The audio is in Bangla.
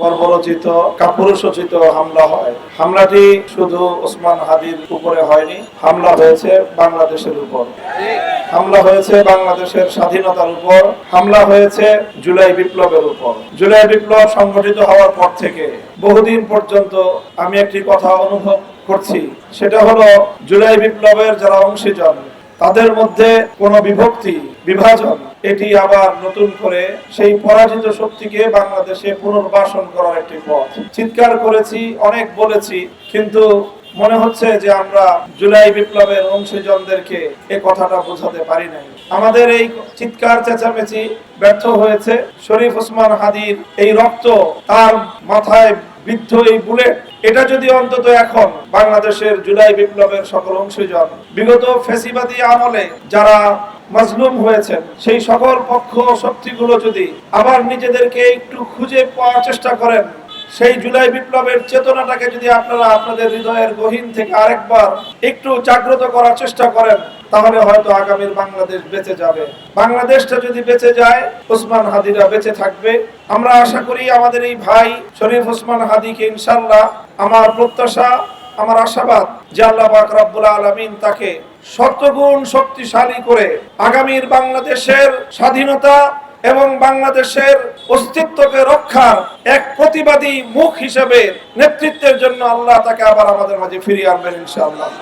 বর্বরচিত কাপুরুষোচিত হামলা হয়। হামলাটি শুধু ওসমান হাদির উপরে হয়নি, হামলা হয়েছে বাংলাদেশের উপর। হামলা হয়েছে বাংলাদেশের স্বাধীনতার উপর, হামলা হয়েছে জুলাই বিপ্লবের উপর। জুলাই বিপ্লব সংগঠিত হওয়ার পর থেকে বহুদিন পর্যন্ত আমি একটি কথা অনুভব করছি, সেটা হলো জুলাই বিপ্লবের যারা অংশীজন তাদের মধ্যে কোন বিভক্তি, বিভাজন, এটি আবার নতুন করে সেই পরাজিত শক্তিকে বাংলাদেশে পুনর্বাসন করার একটি পথ। চিৎকার করেছি, অনেক বলেছি, কিন্তু মনে হচ্ছে যে আমরা জুলাই বিপ্লবের অংশীজনদেরকে এ কথাটা বোঝাতে পারি নাই। আমাদের এই চিৎকার চেঁচামেচি ব্যর্থ হয়েছে। শরীফ ওসমান হাদির এই রক্ত তার মাথায় বিদ্ধ এই বুলেট। এটা যদি অন্তত এখন বাংলাদেশের জুলাই বিপ্লবের সকল অংশজন, বিগত ফেসিবাদী আমলে যারা মাজলুম হয়েছেন, সেই সকল পক্ষ শক্তিগুলো যদি আবার নিজেদেরকে একটু খুঁজে পাওয়ার চেষ্টা করেন সেই জুলাই বিপ্লবের চেতনাটাকে যদি আপনারা আপনাদের হৃদয়ের গহীন থেকে আরেকবার একটু জাগ্রত করার চেষ্টা করেন, তাহলে হয়তো আগামীর বাংলাদেশ বেঁচে যাবে। বাংলাদেশটা যদি বেঁচে যায়, ওসমান হাদিরা বেঁচে থাকবে। আমরা আশা করি আমাদের এই ভাই শরীফ ওসমান হাদিকে ইনশাল্লাহ আমার প্রত্যাশা, আমার আশাবাদ যে আল্লাহ রব্বুল আলামিন তাকে শতগুণ শক্তিশালী করে আগামীর বাংলাদেশের স্বাধীনতা এবং বাংলাদেশের অস্তিত্বকে রক্ষার এক প্রতিবাদী মুখ হিসেবে নেতৃত্বের জন্য আল্লাহ তাকে আবার আমাদের মাঝে ফিরিয়ে আনবেন ইনশাআল্লাহ।